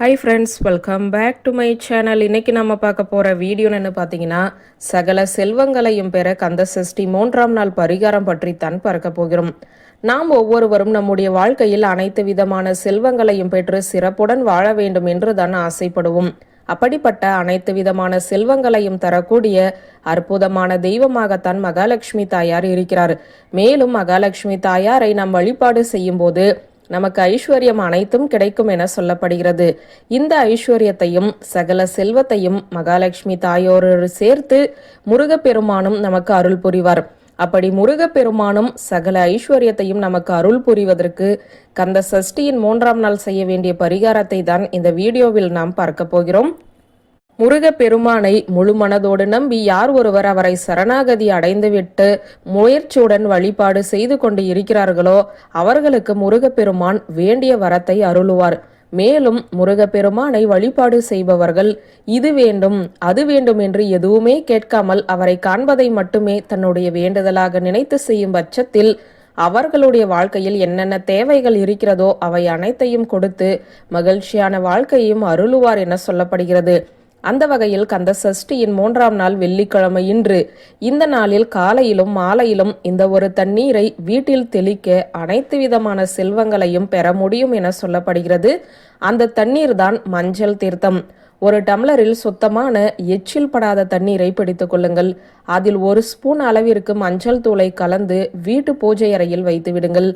Hi friends welcome back to my channel இன்னைக்கு நம்ம பார்க்க போகிற வீடியோன்னு பார்த்தீங்கன்னா சகல செல்வங்களையும் பெற கந்த சஷ்டி மூன்றாம் நாள் பரிகாரம் பற்றி தான் பார்க்க போகிறோம். நாம் ஒவ்வொருவரும் நம்முடைய வாழ்க்கையில் அனைத்து விதமான செல்வங்களையும் பெற்று சிறப்புடன் வாழ வேண்டும் என்று தான் ஆசைப்படுவோம். அப்படிப்பட்ட அனைத்து விதமான செல்வங்களையும் தரக்கூடிய அற்புதமான தெய்வமாகத்தான் மகாலட்சுமி தாயார் இருக்கிறார். மேலும் மகாலட்சுமி தாயாரை நாம் வழிபாடு செய்யும் போது நமக்கு ஐஸ்வர்யம் அனைத்தும் கிடைக்கும் என சொல்லப்படுகிறது. இந்த ஐஸ்வர்யத்தையும் சகல செல்வத்தையும் மகாலட்சுமி தாயோரோடு சேர்த்து முருகப்பெருமானும் நமக்கு அருள் புரிவார். அப்படி முருகப்பெருமானும் சகல ஐஸ்வர்யத்தையும் நமக்கு அருள் புரிவதற்கு கந்த சஷ்டியின் மூன்றாம் நாள் செய்ய வேண்டிய பரிகாரத்தை தான் இந்த வீடியோவில் நாம் பார்க்க போகிறோம். முருகப்பெருமானை முழுமனதோடு நம்பி யார் ஒருவர் அவரை சரணாகதி அடைந்துவிட்டு முயற்சியுடன் வழிபாடு செய்து கொண்டு இருக்கிறார்களோ அவர்களுக்கு முருகப்பெருமான் வேண்டிய வரத்தை அருளுவார். மேலும் முருகப்பெருமானை வழிபாடு செய்பவர்கள் இது வேண்டும் அது வேண்டும் என்று எதுவுமே கேட்காமல் அவரை காண்பதை மட்டுமே தன்னுடைய வேண்டுதலாக நினைத்து செய்யும் பட்சத்தில் அவர்களுடைய வாழ்க்கையில் என்னென்ன தேவைகள் இருக்கிறதோ அவை அனைத்தையும் கொடுத்து மகிழ்ச்சியான வாழ்க்கையும் அருளுவார் என சொல்லப்படுகிறது. அந்த வகையில் கந்த சஷ்டியின் மூன்றாம் நாள் வெள்ளிக்கிழமை இன்று. இந்த நாளில் காலையிலும் மாலையிலும் இந்த ஒரு தண்ணீரை வீட்டில் தெளிக்க அனைத்து விதமான செல்வங்களையும் பெற முடியும் என சொல்லப்படுகிறது. அந்த தண்ணீர் தான் மஞ்சள் தீர்த்தம். ஒரு டம்ளரில் சுத்தமான எச்சில் படாத தண்ணீரை பிடித்துக் கொள்ளுங்கள். அதில் ஒரு ஸ்பூன் அளவிற்கு மஞ்சள் தூளை கலந்து வீட்டு பூஜை அறையில் வைத்து விடுங்கள்.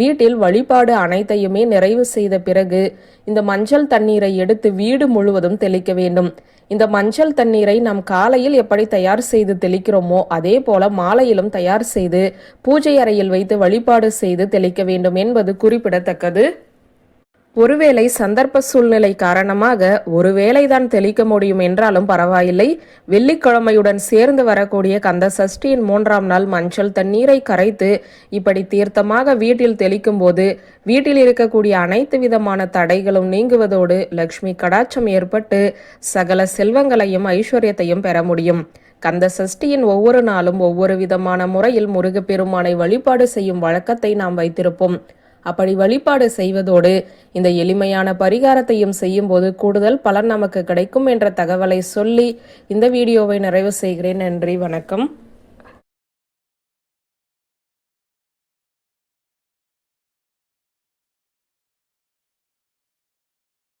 வீட்டில் வழிபாடு அனைத்தையுமே நிறைவு செய்த பிறகு இந்த மஞ்சள் தண்ணீரை எடுத்து வீடு முழுவதும் தெளிக்க வேண்டும். இந்த மஞ்சள் தண்ணீரை நாம் காலையில் எப்படி தயார் செய்து தெளிக்கிறோமோ அதே போல மாலையிலும் தயார் செய்து பூஜை அறையில் வைத்து வழிபாடு செய்து தெளிக்க வேண்டும் என்பது குறிப்பிடத்தக்கது. ஒருவேளை சந்தர்ப்ப சூழ்நிலை காரணமாக ஒருவேளை தான் தெளிக்க முடியும் என்றாலும் பரவாயில்லை. வெள்ளிக்கிழமையுடன் சேர்ந்து வரக்கூடிய கந்த சஷ்டியின் மூன்றாம் நாள் மஞ்சள் தண்ணீரை கரைத்து இப்படி தீர்த்தமாக வீட்டில் தெளிக்கும் போது வீட்டில் இருக்கக்கூடிய அனைத்து விதமான தடைகளும் நீங்குவதோடு லக்ஷ்மி கடாட்சம் ஏற்பட்டு சகல செல்வங்களையும் ஐஸ்வர்யத்தையும் பெற முடியும். கந்த சஷ்டியின் ஒவ்வொரு நாளும் ஒவ்வொரு விதமான முறையில் முருகப்பெருமானை வழிபாடு செய்யும் வழக்கத்தை நாம் வைத்திருப்போம். அப்படி வழிபாடு செய்வதோடு இந்த எளிமையான பரிகாரத்தையும் செய்யும்போது கூடுதல் பலன் நமக்கு கிடைக்கும் என்ற தகவலை சொல்லி இந்த வீடியோவை நிறைவு செய்கிறேன். நன்றி வணக்கம்.